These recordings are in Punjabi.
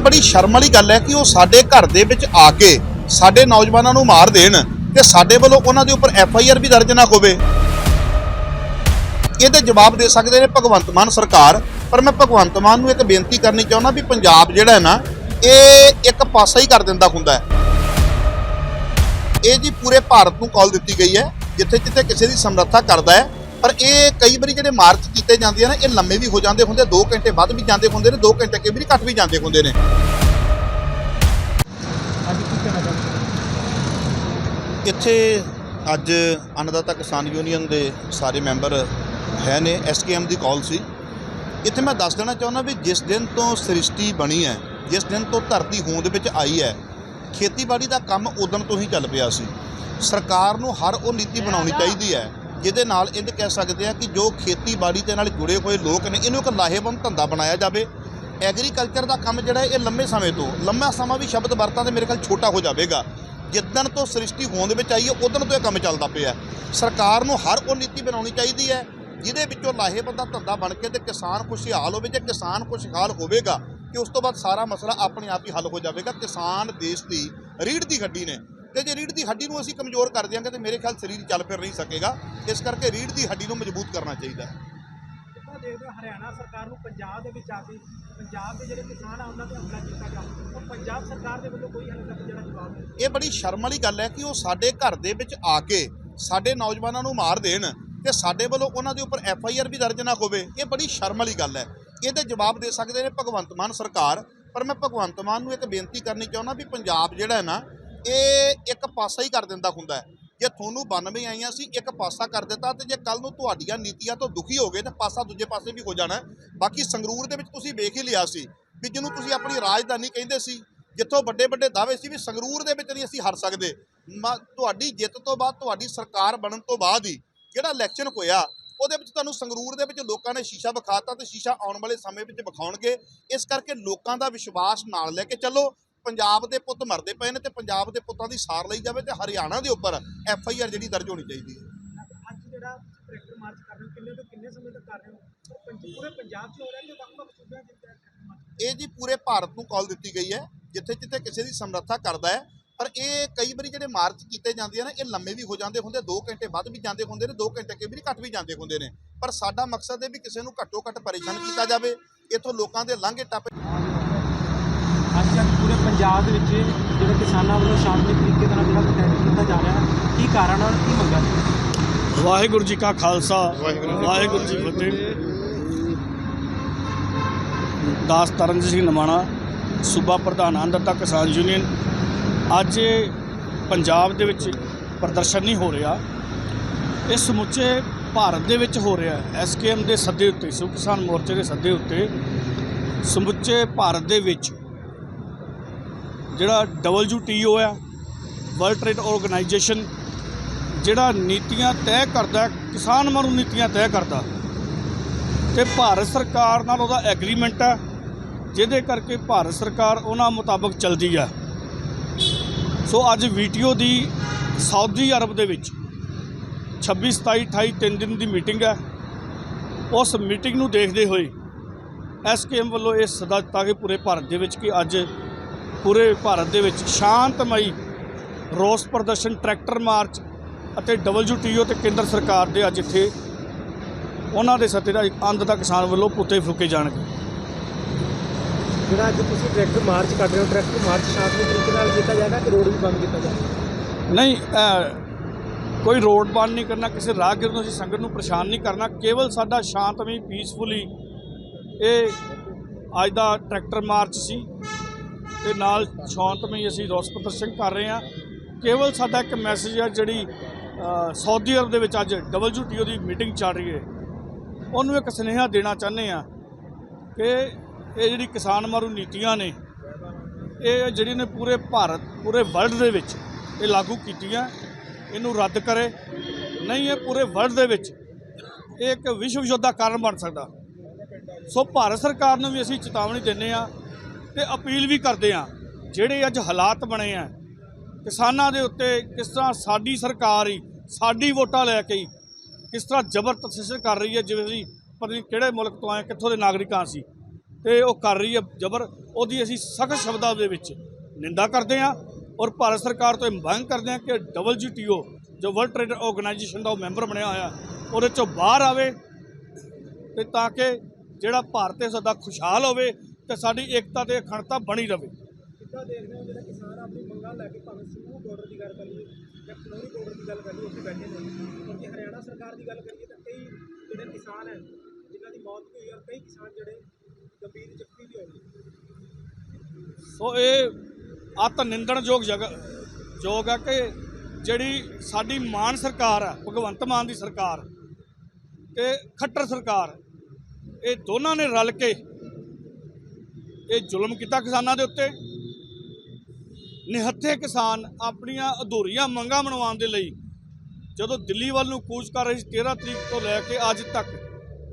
ਇਹ ਬੜੀ ਸ਼ਰਮ ਵਾਲੀ ਗੱਲ ਹੈ ਕਿ ਉਹ ਸਾਡੇ ਘਰ ਦੇ ਵਿੱਚ ਆ ਕੇ ਸਾਡੇ ਨੌਜਵਾਨਾਂ ਨੂੰ ਮਾਰ ਦੇਣ ਤੇ ਸਾਡੇ ਵੱਲੋਂ ਉਹਨਾਂ ਦੇ ਉੱਪਰ ਐਫ ਆਈ ਆਰ ਵੀ ਦਰਜ ਨਾ ਹੋਵੇ। ਇਹਦੇ ਜਵਾਬ ਦੇ ਸਕਦੇ ਨੇ ਭਗਵੰਤ ਮਾਨ ਸਰਕਾਰ, ਪਰ ਮੈਂ ਭਗਵੰਤ ਮਾਨ ਨੂੰ ਇੱਕ ਬੇਨਤੀ ਕਰਨੀ ਚਾਹੁੰਦਾ ਵੀ ਪੰਜਾਬ ਜਿਹੜਾ ਹੈ ਨਾ, ਇਹ ਇੱਕ ਪਾਸਾ ਹੀ ਕਰ ਦਿੰਦਾ ਹੁੰਦਾ ਹੈ। ਇਹ ਜੀ ਪੂਰੇ ਭਾਰਤ ਨੂੰ ਕਾਲ ਦਿੱਤੀ ਗਈ ਹੈ ਜਿੱਥੇ ਜਿੱਥੇ ਕਿਸੇ ਦੀ ਸਮਰੱਥਾ ਕਰਦਾ ਹੈ ਪਰ ਇਹ ਕਈ ਵਾਰੀ ਜਿਹੜੇ ਮਾਰਚ ਕੀਤੇ ਜਾਂਦੇ ਆ ਨਾ ਇਹ ਲੰਮੇ ਵੀ ਹੋ ਜਾਂਦੇ ਹੁੰਦੇ 2 ਘੰਟੇ ਵੱਧ ਵੀ ਜਾਂਦੇ ਹੁੰਦੇ ਨੇ 2 ਘੰਟੇ ਕਈ ਵਾਰੀ ਘੱਟ ਵੀ ਜਾਂਦੇ ਹੁੰਦੇ ਨੇ। ਇੱਥੇ ਅੱਜ ਅੰਨਦਾਤਾ ਕਿਸਾਨ ਯੂਨੀਅਨ ਦੇ ਸਾਰੇ ਮੈਂਬਰ ਹੈ ਨੇ ਐਸਕੇਐਮ ਦੀ ਕਾਲ ਸੀ। ਇੱਥੇ ਮੈਂ ਦੱਸ ਦੇਣਾ ਚਾਹੁੰਦਾ ਵੀ ਜਿਸ ਦਿਨ ਤੋਂ ਸ੍ਰਿਸ਼ਟੀ ਬਣੀ ਹੈ ਜਿਸ ਦਿਨ ਤੋਂ ਧਰਤੀ ਹੋਂਦ ਵਿੱਚ ਆਈ ਹੈ ਖੇਤੀਬਾੜੀ ਦਾ ਕੰਮ ਉਦੋਂ ਤੋਂ ਹੀ ਚੱਲ ਪਿਆ ਸੀ। ਸਰਕਾਰ ਨੂੰ ਹਰ ਉਹ ਨੀਤੀ ਬਣਾਉਣੀ ਚਾਹੀਦੀ ਹੈ ਜਿਹਦੇ ਨਾਲ ਇਹਦੇ ਕਹਿ ਸਕਦੇ ਆ ਕਿ ਜੋ ਖੇਤੀਬਾੜੀ ਦੇ ਨਾਲ ਜੁੜੇ ਹੋਏ ਲੋਕ ਨੇ, ਇਹਨੂੰ ਇੱਕ ਲਾਹੇਵੰਦ ਧੰਦਾ ਬਣਾਇਆ ਜਾਵੇ। ਐਗਰੀਕਲਚਰ ਦਾ ਕੰਮ ਜਿਹੜਾ ਇਹ ਲੰਮੇ ਸਮੇਂ ਤੋਂ, ਲੰਮਾ ਸਮਾਂ ਵੀ ਸ਼ਬਦ ਵਰਤਾਂ ਦੇ ਮੇਰੇ ਖਿਆਲ ਛੋਟਾ ਹੋ ਜਾਵੇਗਾ। ਜਿੱਦਣ ਤੋਂ ਸ੍ਰਿਸ਼ਟੀ ਹੋਣ ਦੇ ਵਿੱਚ ਆਈ ਹੈ ਉਦੋਂ ਤੋਂ ਇਹ ਕੰਮ ਚੱਲਦਾ ਪਿਆ ਸਰਕਾਰ ਨੂੰ ਹਰ ਉਹ ਨੀਤੀ ਬਣਾਉਣੀ ਚਾਹੀਦੀ ਹੈ, ਜਿਹਦੇ ਵਿੱਚੋਂ ਲਾਹੇਵੰਦ ਦਾ ਧੰਦਾ ਬਣ ਕੇ ਤੇ ਕਿਸਾਨ ਖੁਸ਼ਹਾਲ ਹੋਵੇ, ਜੇ ਕਿਸਾਨ ਖੁਸ਼ਹਾਲ ਹੋਵੇਗਾ ਕਿ ਉਸ ਤੋਂ ਬਾਅਦ ਸਾਰਾ ਮਸਲਾ ਆਪਣੇ ਆਪ ਹੀ ਹੱਲ ਹੋ ਜਾਵੇਗਾ। ਕਿਸਾਨ ਦੇਸ਼ ਦੀ ਰੀੜ ਦੀ ਹੱਡੀ ਨੇ। ਤੇ ਜੇ ਰੀੜ੍ਹ ਦੀ ਹੱਡੀ ਨੂੰ ਅਸੀਂ ਕਮਜ਼ੋਰ ਕਰ ਦਿਆਂਗੇ ਤੇ ਮੇਰੇ ਖਿਆਲ ਸਰੀਰ ਚੱਲ ਫਿਰ ਨਹੀਂ ਸਕੇਗਾ। ਇਸ ਕਰਕੇ ਰੀੜ੍ਹ ਦੀ ਹੱਡੀ ਨੂੰ ਮਜ਼ਬੂਤ ਕਰਨਾ ਚਾਹੀਦਾ ਹੈ। ਕਿੱਦਾਂ ਦੇਖਦੇ ਹੋ ਹਰਿਆਣਾ ਸਰਕਾਰ ਨੂੰ ਪੰਜਾਬ ਦੇ ਵਿੱਚ ਆ ਕੇ ਪੰਜਾਬ ਦੇ ਜਿਹੜੇ ਕਿਸਾਨ ਆ ਉਹਨਾਂ ਤੇ ਹਮਲਾ ਕੀਤਾ ਗਿਆ। ਉਹ ਪੰਜਾਬ ਸਰਕਾਰ ਦੇ ਵੱਲੋਂ ਕੋਈ ਹਾਲੇ ਤੱਕ ਜਿਹੜਾ ਜਵਾਬ ਨਹੀਂ ਇਹ ਬੜੀ ਸ਼ਰਮ ਵਾਲੀ ਗੱਲ ਹੈ ਕਿ ਉਹ ਸਾਡੇ ਘਰ ਦੇ ਵਿੱਚ ਆ ਕੇ ਸਾਡੇ ਨੌਜਵਾਨਾਂ ਨੂੰ ਮਾਰ ਦੇਣ ਤੇ ਸਾਡੇ ਵੱਲੋਂ ਉਹਨਾਂ ਦੇ ਉੱਪਰ ਐਫ ਆਈ ਆਰ ਵੀ ਦਰਜ ਨਾ ਹੋਵੇ। ਇਹ ਬੜੀ ਸ਼ਰਮ ਵਾਲੀ ਗੱਲ ਹੈ। ਇਹਦੇ ਜਵਾਬ ਦੇ ਸਕਦੇ ਨੇ ਭਗਵੰਤ ਮਾਨ ਸਰਕਾਰ। ਪਰ ਮੈਂ ਭਗਵੰਤ ਮਾਨ ਨੂੰ ਇੱਕ ਬੇਨਤੀ ਕਰਨੀ ਚਾਹੁੰਦਾ ਵੀ ਪੰਜਾਬ ਜਿਹੜਾ ਹੈ ਨਾ ਇਹ ਇੱਕ ਪਾਸਾ ਹੀ ਕਰ ਦਿੰਦਾ ਹੁੰਦਾ ਹੈ। ਜੇ ਤੁਹਾਨੂੰ 92 ਆਈਆਂ ਸੀ, ਇੱਕ ਪਾਸਾ ਕਰ ਦਿੱਤਾ ਤੇ ਜੇ ਕੱਲ ਨੂੰ ਤੁਹਾਡੀਆਂ ਨੀਤੀਆਂ ਤੋਂ ਦੁਖੀ ਹੋ ਗਏ ਤਾਂ ਪਾਸਾ ਦੂਜੇ ਪਾਸੇ ਵੀ ਹੋ ਜਾਣਾ ਬਾਕੀ ਸੰਗਰੂਰ ਦੇ ਵਿੱਚ ਤੁਸੀਂ ਵੇਖ ਹੀ ਲਿਆ ਸੀ ਵੀ ਜਿਹਨੂੰ ਤੁਸੀਂ ਆਪਣੀ ਰਾਜਧਾਨੀ ਕਹਿੰਦੇ ਸੀ, ਜਿੱਥੋਂ ਵੱਡੇ ਵੱਡੇ ਦਾਅਵੇ ਸੀ ਵੀ ਸੰਗਰੂਰ ਦੇ ਵਿੱਚ ਨਹੀਂ ਅਸੀਂ ਹਾਰ ਸਕਦੇ। ਮ- ਤੁਹਾਡੀ ਜਿੱਤ ਤੋਂ ਬਾਅਦ, ਤੁਹਾਡੀ ਸਰਕਾਰ ਬਣਨ ਤੋਂ ਬਾਅਦ ਹੀ ਜਿਹੜਾ ਇਲੈਕਸ਼ਨ ਹੋਇਆ, ਉਹਦੇ ਵਿੱਚ ਤੁਹਾਨੂੰ ਸੰਗਰੂਰ ਦੇ ਵਿੱਚ ਲੋਕਾਂ ਨੇ ਸ਼ੀਸ਼ਾ ਵਿਖਾਤਾ ਤੇ ਸ਼ੀਸ਼ਾ ਆਉਣ ਵਾਲੇ ਸਮੇਂ ਵਿੱਚ ਵਿਖਾਉਣਗੇ। ਇਸ ਕਰਕੇ ਲੋਕਾਂ ਦਾ ਵਿਸ਼ਵਾਸ ਨਾਲ ਲੈ ਕੇ ਚੱਲੋ। ਪੰਜਾਬ ਦੇ ਪੁੱਤ ਮਰਦੇ ਪਏ ਨੇ ਤੇ ਪੰਜਾਬ ਦੇ ਪੁੱਤਾਂ ਦੀ ਸਾਰ ਲਈ ਜਾਵੇ ਤੇ ਹਰਿਆਣਾ ਦੇ ਉੱਪਰ ਐਫ ਆਈ ਆਰ ਜਿਹੜੀ ਦਰਜ ਹੋਣੀ ਚਾਹੀਦੀ ਹੈ। ਅੱਜ ਜਿਹੜਾ ਟਰੈਕਟਰ ਮਾਰਚ ਕਰ ਰਹੇ ਹੋ ਕਿੰਨੇ ਤੋਂ ਕਿੰਨੇ ਸਮੇਂ ਤੱਕ ਕਰ ਰਹੇ ਹੋ? ਉਹ ਪੰਜ- ਪੂਰੇ ਪੰਜਾਬ 'ਚ ਹੋ ਰਿਹਾ ਕਿ ਵੱਖ-ਵੱਖ ਸੂਬਿਆਂ 'ਚ ਟਰੈਕਟਰ ਮਾਰਚ ਇਹ ਜੀ ਪੂਰੇ ਭਾਰਤ ਨੂੰ ਕਾਲ ਦਿੱਤੀ ਗਈ ਹੈ ਜਿੱਥੇ ਜਿੱਥੇ ਕਿਸੇ ਦੀ ਸਮਰੱਥਾ ਕਰਦਾ ਹੈ। ਪਰ ਇਹ ਕਈ ਵਾਰੀ ਜਿਹੜੇ ਮਾਰਚ ਕੀਤੇ ਜਾਂਦੇ ਆ ਨਾ ਇਹ ਲੰਮੇ ਵੀ ਹੋ ਜਾਂਦੇ ਹੁੰਦੇ 2 ਘੰਟੇ ਵੱਧ ਵੀ ਜਾਂਦੇ ਹੁੰਦੇ ਨੇ 2 ਘੰਟੇ ਕਈ ਵਾਰੀ ਘੱਟ ਵੀ ਜਾਂਦੇ ਹੁੰਦੇ ਨੇ। ਪਰ ਸਾਡਾ ਮਕਸਦ ਹੈ ਵੀ ਕਿਸੇ ਨੂੰ ਘੱਟੋ ਘੱਟ ਪਰੇਸ਼ਾਨ ਕੀਤਾ ਜਾਵੇ ਇਥੋਂ ਲੋਕਾਂ ਦੇ ਲਾਂਘੇ ਟੱਪ ਪੰਜਾਬ ਦੇ ਵਿੱਚ ਜਿਹੜੇ ਕਿਸਾਨਾਂ ਵੱਲੋਂ ਸ਼ਾਂਤਮਈ ਤਰੀਕੇ ਨਾਲ ਜਿਹੜਾ ਪ੍ਰੋਟੈਸਟ ਕੀਤਾ ਜਾ ਰਿਹਾ ਹੈ ਕੀ ਕਾਰਨ ਔਰ ਕੀ ਮੰਗਾਂ ਨੇ? ਵਾਹਿਗੁਰੂ ਜੀ ਕਾ ਖਾਲਸਾ ਵਾਹਿਗੁਰੂ ਜੀ ਫਤਿਹ। ਦਾਸ ਤਰਨਜੀਤ ਸਿੰਘ ਨਮਾਣਾ ਸੂਬਾ ਪ੍ਰਧਾਨ ਅੰਧਤਾ ਕਿਸਾਨ ਯੂਨੀਅਨ। ਅੱਜ ਪੰਜਾਬ ਦੇ ਵਿੱਚ ਪ੍ਰਦਰਸ਼ਨ ਨਹੀਂ ਹੋ ਰਿਹਾ। ਇਹ ਸਮੁੱਚੇ ਭਾਰਤ ਦੇ ਵਿੱਚ ਹੋ ਰਿਹਾ ਹੈ। ਐਸਕੇਐਮ ਦੇ ਸੱਦੇ ਉੱਤੇ ਸੁ ਕਿਸਾਨ ਮੋਰਚੇ ਦੇ ਸੱਦੇ ਉੱਤੇ ਸਮੁੱਚੇ ਭਾਰਤ ਦੇ ਵਿੱਚ ਜਿਹੜਾ WTO ਹੈ ਵਰਲਡ ਟ੍ਰੇਡ ਆਰਗੇਨਾਈਜੇਸ਼ਨ ਜਿਹੜਾ ਨੀਤੀਆਂ ਤੈਅ ਕਰਦਾ, ਕਿਸਾਨ ਮਰੂ ਨੀਤੀਆਂ ਤੈਅ ਕਰਦਾ। ਤੇ ਭਾਰਤ ਸਰਕਾਰ ਨਾਲ ਉਹਦਾ ਐਗਰੀਮੈਂਟ ਹੈ ਜਿਹਦੇ ਕਰਕੇ ਭਾਰਤ ਸਰਕਾਰ ਉਹਨਾਂ ਮੁਤਾਬਕ ਚੱਲਦੀ ਹੈ ਸੋ ਅੱਜ ਵੀਟੀਓ ਦੀ ਸਾਊਦੀ ਅਰਬ ਦੇ ਵਿੱਚ 26 27 28 ਤਿੰਨ ਦਿਨ ਦੀ ਮੀਟਿੰਗ ਹੈ ਉਸ ਮੀਟਿੰਗ ਨੂੰ ਦੇਖਦੇ ਹੋਏ ਐਸਕੇਐਮ ਵੱਲੋਂ ਇਹ ਸੱਦਾ ਦਿੱਤਾ ਕਿ ਪੂਰੇ ਭਾਰਤ ਦੇ ਵਿੱਚ ਕਿ ਅੱਜ ਪੂਰੇ ਭਾਰਤ ਦੇ ਵਿੱਚ ਸ਼ਾਂਤਮਈ ਰੋਸ ਪ੍ਰਦਰਸ਼ਨ ਟਰੈਕਟਰ ਮਾਰਚ ਅਤੇ WTO ਤੇ ਕੇਂਦਰ ਸਰਕਾਰ ਦੇ ਅੱਜ ਇੱਥੇ ਉਹਨਾਂ ਦੇ ਸੱਤੇ ਦਾ ਅੰਦ ਦਾ ਕਿਸਾਨ ਵੱਲੋਂ ਪੁੱਤੇ ਫੂਕੇ ਜਾਣਗੇ। ਜਿਹੜਾ ਅੱਜ ਤੁਸੀਂ ਟਰੈਕਟਰ ਮਾਰਚ ਕਰ ਰਹੇ ਹੋ ਟਰੈਕਟਰ ਮਾਰਚ ਸ਼ਾਂਤਮਈ ਤਰੀਕੇ ਨਾਲ ਕੀਤਾ ਜਾਏਗਾ ਕਿ ਰੋਡ ਵੀ ਬੰਦ ਕੀਤਾ ਜਾਏਗਾ ਨਹੀਂ ਕੋਈ ਰੋਡ ਬੰਦ ਨਹੀਂ ਕਰਨਾ ਕਿਸੇ ਰਾਹਗੀਰ ਨੂੰ ਅਸੀਂ ਸੰਗਤ ਨੂੰ ਪਰੇਸ਼ਾਨ ਨਹੀਂ ਕਰਨਾ ਕੇਵਲ ਸਾਡਾ ਸ਼ਾਂਤਮਈ ਪੀਸਫੁਲੀ ਇਹ ਅੱਜ ਦਾ ਟਰੈਕਟਰ ਮਾਰਚ ਸੀ। ਤੇ ਨਾਲ ਸ਼ਾਂਤਮਈ ਅਸੀਂ ਰੋਸ ਪ੍ਰਦਰਸ਼ਨ ਕਰ ਰਹੇ ਹਾਂ। ਕੇਵਲ ਸਾਡਾ ਇੱਕ ਮੈਸੇਜ ਹੈ ਜਿਹੜੀ ਸਾਊਦੀ ਅਰਬ ਦੇ ਵਿੱਚ ਅੱਜ WTO ਦੀ ਮੀਟਿੰਗ ਚੱਲ ਰਹੀ ਹੈ। ਉਹਨੂੰ ਇੱਕ ਸੁਨੇਹਾ ਦੇਣਾ ਚਾਹੁੰਦੇ ਆ ਕਿ ਇਹ ਜਿਹੜੀ ਕਿਸਾਨ ਮਾਰੂ ਨੀਤੀਆਂ ਨੇ, ਇਹ ਜਿਹੜੀ ਨੇ ਪੂਰੇ ਭਾਰਤ, ਪੂਰੇ ਵਰਲਡ ਦੇ ਵਿੱਚ ਇਹ ਲਾਗੂ ਕੀਤੀਆਂ, ਇਹਨੂੰ ਰੱਦ ਕਰੇ। ਨਹੀਂ, ਇਹ ਪੂਰੇ ਵਰਲਡ ਦੇ ਵਿੱਚ ਇਹ ਇੱਕ ਵਿਸ਼ਵ ਯੁੱਧ ਦਾ ਕਾਰਨ ਬਣ ਸਕਦਾ। ਸੋ ਭਾਰਤ ਸਰਕਾਰ ਨੂੰ ਵੀ ਅਸੀਂ ਚੇਤਾਵਨੀ ਦਿੰਦੇ ਆ ਤੇ ਅਪੀਲ ਵੀ ਕਰਦੇ ਆ ਜਿਹੜੇ ਅੱਜ ਹਾਲਾਤ ਬਣੇ ਆ, ਕਿਸਾਨਾਂ ਦੇ ਉੱਤੇ ਕਿਸ ਤਰ੍ਹਾਂ ਸਾਡੀ ਸਰਕਾਰ ਹੀ, ਸਾਡੀ ਵੋਟਾਂ ਲੈ ਕੇ ਹੀ ਕਿਸ ਤਰ੍ਹਾਂ ਜ਼ਬਰ ਤਸ਼ੱਦਦ ਕਰ ਰਹੀ ਹੈ, ਜਿਵੇਂ ਅਸੀਂ ਪਤਾ ਨਹੀਂ ਕਿਹੜੇ ਮੁਲਕ ਤੋਂ ਆਏ, ਕਿੱਥੋਂ ਦੇ ਨਾਗਰਿਕਾਂ ਸੀ ਤੇ ਉਹ ਕਰ ਰਹੀ ਹੈ ਜ਼ਬਰ, ਉਹਦੀ ਅਸੀਂ ਸਖਤ ਸ਼ਬਦਾਂ ਦੇ ਵਿੱਚ ਨਿੰਦਾ ਕਰਦੇ ਹਾਂ ਔਰ ਭਾਰਤ ਸਰਕਾਰ ਤੋਂ ਇਹ ਮੰਗ ਕਰਦੇ ਹਾਂ ਕਿ WTO ਜੋ ਵਰਲਡ ਟ੍ਰੇਡ ਆਰਗੇਨਾਈਜੇਸ਼ਨ ਦਾ ਉਹ ਮੈਂਬਰ ਬਣਿਆ ਹੋਇਆ, ਉਹਦੇ ਚੋਂ ਬਾਹਰ ਆਵੇ ਤੇ ਤਾਂ ਕਿ ਜਿਹੜਾ ਭਾਰਤ ਹੈ ਸਾਡਾ ਖੁਸ਼ਹਾਲ ਹੋਵੇ ਤੇ ਸਾਡੀ ਏਕਤਾ ਤੇ ਅਖੰਡਤਾ ਬਣੀ ਰਵੇ। ਕਿੱਦਾਂ ਦੇਖਦੇ ਹੋ ਜਿਹੜਾ ਕਿਸਾਨ ਆਪਣੀ ਮੰਗਾਂ ਲੈ ਕੇ ਭਾਵੇਂ ਸਿੰਗੂ ਬਾਰਡਰ ਦੀ ਗੱਲ ਕਰੀਏ ਜਾਂ ਖਨੌਰੀ ਬਾਰਡਰ ਦੀ ਗੱਲ ਕਰੀਏ ਉੱਥੇ ਬੈਠੇ ਨੇ। ਕਿਉਂਕਿ ਹਰਿਆਣਾ ਸਰਕਾਰ ਦੀ ਗੱਲ ਕਰੀਏ ਤਾਂ ਕਈ ਜਿਹੜੇ ਕਿਸਾਨ ਹੈ ਜਿਨ੍ਹਾਂ ਦੀ ਮੌਤ ਵੀ ਹੋਈ ਔਰ ਕਈ ਕਿਸਾਨ ਜਿਹੜੇ ਗੰਭੀਰ ਜ਼ਖਮੀ ਵੀ ਹੋਏ ਸੋ ਇਹ ਅਤ ਨਿੰਦਣਯੋਗ ਜਗ ਯੋਗ ਹੈ ਕਿ ਜਿਹੜੀ ਸਾਡੀ ਮਾਨ ਸਰਕਾਰ ਹੈ ਭਗਵੰਤ ਮਾਨ ਦੀ ਸਰਕਾਰ ਤੇ ਖੱਟਰ ਸਰਕਾਰ ਇਹ ਦੋਨਾਂ ਨੇ ਰਲ ਕੇ ਇਹ ਜ਼ੁਲਮ ਕੀਤਾ ਕਿਸਾਨਾਂ ਦੇ ਉੱਤੇ। ਨਿਹੱਥੇ ਕਿਸਾਨ ਆਪਣੀਆਂ ਅਧੂਰੀਆਂ ਮੰਗਾਂ ਮਨਵਾਉਣ ਦੇ ਲਈ ਜਦੋਂ ਦਿੱਲੀ ਵੱਲ ਨੂੰ ਕੂਚ ਕਰ ਰਹੇ ਸੀ 13 ਤਰੀਕ ਤੋਂ ਲੈ ਕੇ ਅੱਜ ਤੱਕ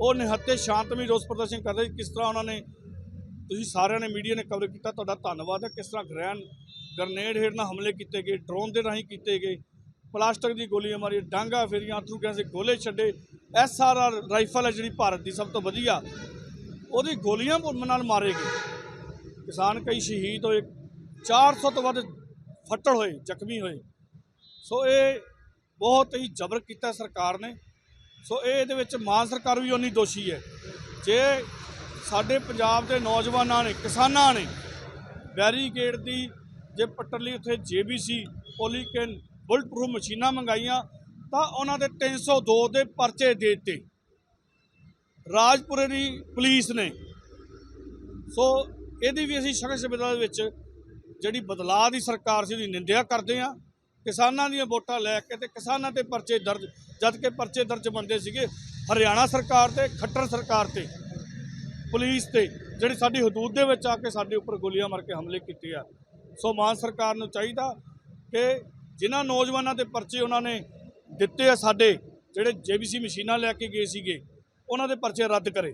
ਉਹ ਨਿਹੱਥੇ ਸ਼ਾਂਤਮਈ ਰੋਸ ਪ੍ਰਦਰਸ਼ਨ ਕਰ ਰਹੇ ਸੀ। ਕਿਸ ਤਰ੍ਹਾਂ ਉਹਨਾਂ ਨੇ, ਤੁਸੀਂ ਸਾਰਿਆਂ ਨੇ ਮੀਡੀਆ ਨੇ ਕਵਰ ਕੀਤਾ, ਤੁਹਾਡਾ ਧੰਨਵਾਦ ਹੈ। ਕਿਸ ਤਰ੍ਹਾਂ ਗ੍ਰੈਨ ਗਰਨੇਡ ਹੇਠ ਨਾਲ ਹਮਲੇ ਕੀਤੇ ਗਏ, ਡਰੋਨ ਦੇ ਰਾਹੀਂ ਕੀਤੇ ਗਏ, ਪਲਾਸਟਿਕ ਦੀ ਗੋਲੀਆਂ ਮਾਰੀਆਂ, ਡਾਂਗਾ ਫੇਰੀਆਂ ਅਥਰੂ ਗੈਸ ਦੇ ਗੋਲੇ ਛੱਡੇ ਐਸਆਰਆਰ ਰਾਈਫਲ ਹੈ ਜਿਹੜੀ ਭਾਰਤ ਦੀ ਸਭ ਤੋਂ ਵਧੀਆ, ਉਹਦੀ ਗੋਲੀਆਂ ਨਾਲ ਮਾਰੇ ਗਏ। ਕਿਸਾਨ ਕਈ ਸ਼ਹੀਦ ਹੋਏ 400 ਤੋਂ ਵੱਧ ਫੱਟੜ ਹੋਏ, ਜ਼ਖਮੀ ਹੋਏ। ਸੋ ਇਹ ਬਹੁਤ ਹੀ ਜ਼ਬਰ ਕੀਤਾ ਸਰਕਾਰ ਨੇ। ਸੋ ਇਹ ਇਹਦੇ ਵਿੱਚ ਮਾਨ ਸਰਕਾਰ ਵੀ ਉਨੀ ਦੋਸ਼ੀ ਹੈ। ਜੇ ਸਾਡੇ ਪੰਜਾਬ ਦੇ ਨੌਜਵਾਨਾਂ ਨੇ, ਕਿਸਾਨਾਂ ਨੇ ਬੈਰੀਕੇਡ ਦੀ ਜੇ ਪੱਟਣ ਲਈ ਉੱਥੇ ਜੇਬੀਸੀ, ਪੋਲੀਕੈਨ ਬੁਲਟ ਪ੍ਰੂਫ ਮਸ਼ੀਨਾਂ ਮੰਗਾਈਆਂ, ਤਾਂ ਉਹਨਾਂ ਦੇ 302 ਦੇ ਪਰਚੇ ਦੇ ਦਿੱਤੇ। ਰਾਜਪੁਰੇ ਦੀ ਪੁਲਿਸ ਨੇ। ਸੋ ਇਹਦੀ ਵੀ ਅਸੀਂ ਸਖਤ ਸ਼ਬਦਾਂ ਦੇ ਵਿੱਚ ਜਿਹੜੀ ਬਦਲਾਅ ਦੀ ਸਰਕਾਰ ਸੀ ਉਹਦੀ ਨਿੰਦਿਆ ਕਰਦੇ ਆ ਕਿਸਾਨਾਂ ਦੀਆਂ ਵੋਟਾਂ ਲੈ ਕੇ ਤੇ ਕਿਸਾਨਾਂ ਤੇ ਪਰਚੇ ਦਰਜ, ਜਦ ਕਿ ਪਰਚੇ ਦਰਜ ਬੰਦੇ ਸੀਗੇ ਹਰਿਆਣਾ ਸਰਕਾਰ ਤੇ, ਖੱਟਰ ਸਰਕਾਰ ਤੇ, ਪੁਲਿਸ ਤੇ, ਜਿਹੜੀ ਸਾਡੀ ਹਦੂਦ ਦੇ ਵਿੱਚ ਆ ਕੇ ਸਾਡੇ ਉੱਪਰ ਗੋਲੀਆਂ ਮਾਰ ਕੇ ਹਮਲੇ ਕੀਤੇ ਆ। ਸੋ ਮਾਨ ਸਰਕਾਰ ਨੂੰ ਚਾਹੀਦਾ ਕਿ ਜਿਨ੍ਹਾਂ ਨੌਜਵਾਨਾਂ ਦੇ ਪਰਚੇ ਉਹਨਾਂ ਨੇ ਦਿੱਤੇ ਆ ਸਾਡੇ, ਜਿਹੜੇ ਜੇਬੀਸੀ ਮਸ਼ੀਨਾਂ ਲੈ ਕੇ ਗਏ ਸੀਗੇ, ਉਹਨਾਂ ਦੇ ਪਰਚੇ ਰੱਦ ਕਰੇ।